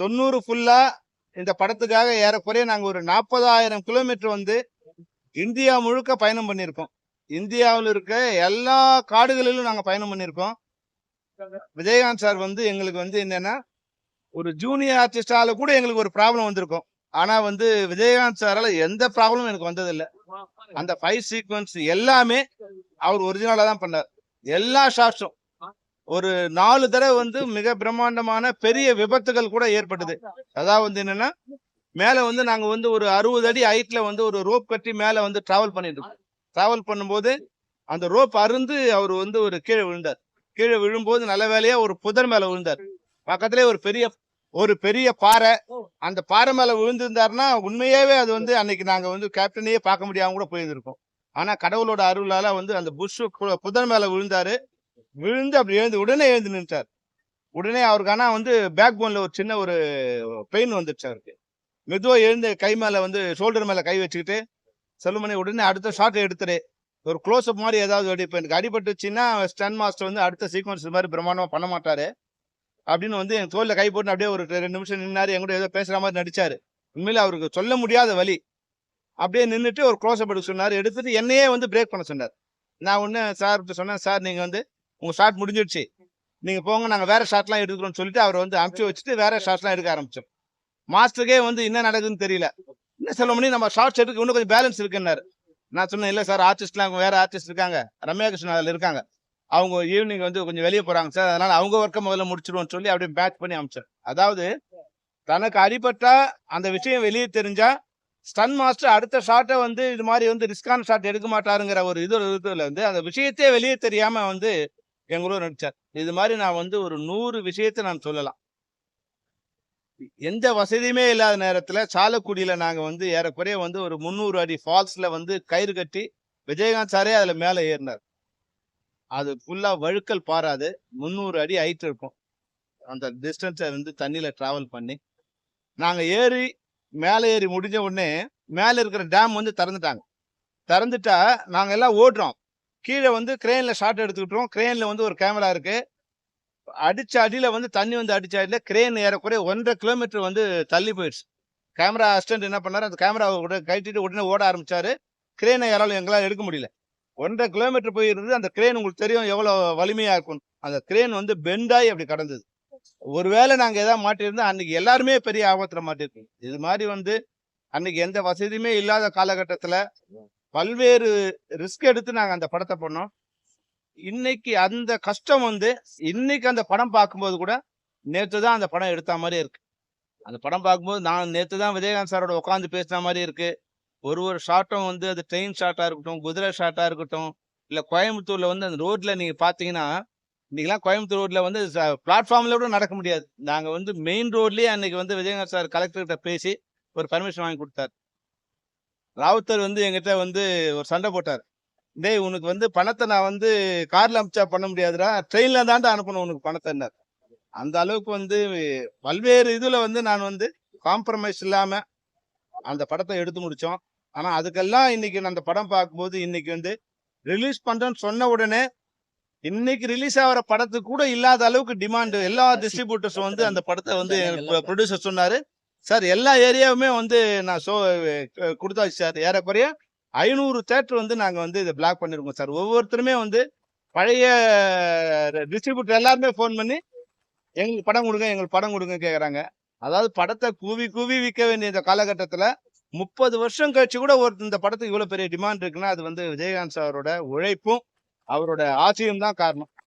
தொண்ணூறு ஃபுல்லா இந்த படத்துக்காக ஏறக்குறைய நாங்கள் ஒரு நாற்பதாயிரம் கிலோமீட்டர் வந்து இந்தியா முழுக்க பயணம் பண்ணியிருக்கோம். இந்தியாவில் இருக்க எல்லா காடுகளிலும் நாங்கள் பயணம் பண்ணியிருக்கோம். விஜயகாந்த் சார் வந்து எங்களுக்கு வந்து என்னன்னா ஒரு ஜூனியர் ஆர்டிஸ்டால கூட எங்களுக்கு ஒரு ப்ராப்ளம் வந்திருக்கும். ஆனா வந்து விஜயகாந்த் சாரால எந்த ப்ராப்ளமும் எனக்கு வந்ததில்லை. அந்த ஃபைவ் சீக்வன்ஸ் எல்லாமே அவர் ஒரிஜினலா தான் பண்ணார். எல்லா ஷாட்ஸும் ஒரு நாலு தடவை வந்து மிக பிரம்மாண்டமான பெரிய விபத்துகள் கூட ஏற்பட்டது. அதாவது வந்து என்னன்னா மேல வந்து நாங்க வந்து ஒரு அறுபது அடி ஹைட்ல வந்து ஒரு ரோப் கட்டி மேல வந்து டிராவல் பண்ணிட்டு இருக்கோம். டிராவல் பண்ணும்போது அந்த ரோப் அருந்து அவர் வந்து ஒரு கீழே விழுந்தார். கீழே விழும்போது நல்ல வேலையா ஒரு புதர் மேல விழுந்தார். பக்கத்துல ஒரு பெரிய ஒரு பெரிய பாறை. அந்த பாறை மேல விழுந்திருந்தாருன்னா உண்மையாவே அது வந்து அன்னைக்கு நாங்க வந்து கேப்டனையே பார்க்க முடியாம கூட போயிருந்திருக்கோம். ஆனா கடவுளோட அருளால வந்து அந்த புஷ் புதர் மேல விழுந்தாரு. விழுந்து அப்படி எழுந்து உடனே எழுந்து நின்றார் உடனே அவருக்கு ஆனால் வந்து பேக் போனில் ஒரு சின்ன ஒரு பெயின் வந்துடுச்சு அவருக்கு. மெதுவாக எழுந்து கை மேலே வந்து ஷோல்டர் மேலே கை வச்சுக்கிட்டு செல்லுமணி உடனே அடுத்த ஷார்ட் எடுத்துரு ஒரு க்ளோஸ்அப் மாதிரி ஏதாவது வெடி இப்போ எனக்கு அடிபட்டுச்சுன்னா ஸ்டன் மாஸ்டர் வந்து அடுத்த சீக்வன்ஸ் மாதிரி பிரம்மாண்டமாக பண்ண மாட்டாரு. அப்படின்னு வந்து என் தோல்ல கை போட்டு அப்படியே ஒரு ரெண்டு நிமிஷம் நின்னாரு. என் கூட ஏதோ பேசுகிற மாதிரி நடிச்சாரு. உண்மையில அவருக்கு சொல்ல முடியாத வழி அப்படியே நின்றுட்டு ஒரு க்ளோஸ்அப் எடுக்க சொன்னார். எடுத்துட்டு என்னையே வந்து பிரேக் பண்ண சொன்னார். நான் ஒன்று சார் சொன்னேன் சார் நீங்கள் வந்து உங்க ஷாட் முடிஞ்சிடுச்சு. நீங்க போங்க நாங்க வேற ஷாட்லாம் எடுக்கிறோம்னு சொல்லிட்டு அவர் வந்து அமுச்சு வச்சுட்டு வேற ஷாட்லாம் எடுக்க ஆரம்பிச்சோம். மாஸ்டருக்கே வந்து என்ன நடக்குதுன்னு தெரியல. என்ன சொல்ல முடியும் நம்ம ஷார்ட்ஸ் எடுக்க இன்னும் கொஞ்சம் பேலன்ஸ் இருக்குன்னாரு. நான் சொன்னேன் இல்லை சார் ஆர்டிஸ்ட்லாம் வேற ஆர்டிஸ்ட் இருக்காங்க. ரம்யா கிருஷ்ணன் அதில் இருக்காங்க. அவங்க ஈவினிங் வந்து கொஞ்சம் வெளியே போறாங்க சார் அதனால அவங்க ஒர்க்கை முதல்ல முடிச்சிருவோம்னு சொல்லி அப்படியே பேட்ச் பண்ணி அமிச்சார். அதாவது தனக்கு அடிபட்டா அந்த விஷயம் வெளியே தெரிஞ்சா ஸ்டன் மாஸ்டர் அடுத்த ஷாட்டை வந்து இது மாதிரி வந்து ரிஸ்கான ஷாட் எடுக்க மாட்டாருங்கிற ஒரு இது இதுல வந்து அந்த விஷயத்தையே வெளியே தெரியாம வந்து எங்களோட நடிச்சார் இது மாதிரி நான் வந்து ஒரு நூறு விஷயத்தை நான் சொல்லலாம். எந்த வசதியுமே இல்லாத நேரத்தில் சாலக்குடியில் நாங்கள் வந்து ஏறக்குறைய வந்து ஒரு முந்நூறு அடி ஃபால்ஸில் வந்து கயிறு கட்டி விஜயகாந்த் சாரே அதில் மேலே ஏறினார். அது ஃபுல்லாக வழுக்கல் பாராது முந்நூறு அடி ஹைட் இருக்கும். அந்த டிஸ்டன்ஸை வந்து தண்ணியில் ட்ராவல் பண்ணி. நாங்கள் ஏறி மேலே ஏறி முடிஞ்ச உடனே மேலே இருக்கிற டேம் வந்து திறந்துட்டாங்க. திறந்துட்டா நாங்கள் எல்லாம் ஓடுறோம். கீழே வந்து கிரேன்ல ஷார்ட் எடுத்துக்கிட்டோம் கிரேன்ல வந்து ஒரு கேமரா இருக்குது அடித்த அடியில் வந்து தண்ணி வந்து அடிச்ச அடியில் கிரேன் ஏறக்குறைய ஒன்றரை கிலோமீட்டர் வந்து தள்ளி போயிடுச்சு. கேமரா அசிஸ்டன்ட் என்ன பண்ணார்? அந்த கேமராவை கூட கட்டிட்டு உடனே ஓட ஆரம்பிச்சாரு. கிரேனை யாராலும் எங்களால் எடுக்க முடியல. ஒன்றரை கிலோமீட்டர் போயிருந்தது. அந்த கிரேன் உங்களுக்கு தெரியும் எவ்வளோ வலிமையாக இருக்கும் அந்த கிரேன் வந்து பெண்டாகி அப்படி கடந்தது. ஒருவேளை நாங்கள் ஏதாவது மாட்டியிருந்தோம் அன்னைக்கு எல்லாருமே பெரிய ஆபத்தில் மாட்டியிருக்கோம் இது மாதிரி வந்து அன்னைக்கு எந்த வசதியுமே இல்லாத காலகட்டத்தில் பல்வேறு ரிஸ்க் எடுத்து நாங்கள் அந்த படத்தை பண்ணோம். இன்னைக்கு அந்த கஷ்டம் வந்து இன்னைக்கு அந்த படம் பார்க்கும்போது கூட நேற்று தான் அந்த படம் எடுத்த மாதிரி இருக்கு. அந்த படம் பார்க்கும்போது நான் நேற்று தான் விஜயகாந்த் சாரோட உட்காந்து பேசின மாதிரி இருக்கு. ஒரு ஒரு ஷாட்டும் வந்து அது ட்ரெயின் ஷார்ட்டாக இருக்கட்டும் குதிரை ஷார்ட்டாக இருக்கட்டும் இல்லை கோயம்புத்தூரில் வந்து அந்த ரோட்டில் நீங்கள் பார்த்தீங்கன்னா இன்னைக்கெல்லாம் கோயம்புத்தூர் ரோட்டில் வந்து பிளாட்ஃபார்மில் கூட நடக்க முடியாது. நாங்கள் வந்து மெயின் ரோட்லேயே அன்றைக்கி வந்து விஜயகாந்த் சார் கலெக்டர்கிட்ட பேசி ஒரு பர்மிஷன் வாங்கி கொடுத்தாரு. ராவுத்தர் வந்து எங்கிட்ட வந்து ஒரு சண்டை போட்டார். டேய் உனக்கு வந்து பணத்தை நான் வந்து கார்ல அமிச்சா பண்ண முடியாதுடா ட்ரெயின்ல தான்டா அனுப்பணும் உனக்கு பணத்தை அந்த அளவுக்கு வந்து பல்வேறு இதுல வந்து நான் வந்து காம்ப்ரமைஸ் இல்லாம அந்த படத்தை எடுத்து முடிச்சோம். ஆனா அதுக்கெல்லாம் இன்னைக்கு நான் அந்த படம் பார்க்கும்போது இன்னைக்கு வந்து ரிலீஸ் பண்றேன்னு சொன்ன உடனே இன்னைக்கு ரிலீஸ் ஆகிற படத்துக்கு கூட இல்லாத அளவுக்கு டிமாண்ட் எல்லா டிஸ்ட்ரிபியூட்டர்ஸும் வந்து அந்த படத்தை வந்து ப்ரொடியூசர் சொன்னாரு. சார் எல்லா ஏரியாவுமே வந்து நான் ஷோ கொடுத்தாச்சு சார். ஏறக்குறைய ஐநூறு தேட்டர் வந்து நாங்கள் வந்து இதை பிளாக் பண்ணியிருக்கோம் சார். ஒவ்வொருத்தருமே வந்து பழைய டிஸ்ட்ரிபியூட்டர் எல்லாருமே ஃபோன் பண்ணி எங்களுக்கு படம் கொடுங்க எங்களுக்கு படம் கொடுங்க கேட்குறாங்க அதாவது படத்தை கூவி கூவி விற்க வேண்டிய இந்த காலகட்டத்தில் முப்பது வருஷம் கழிச்சு கூட ஒரு இந்த படத்துக்கு இவ்வளோ பெரிய டிமாண்ட் இருக்குன்னா அது வந்து விஜயகாந்த் சாரோட உழைப்பும் அவரோட ஆசையும் தான் காரணம்.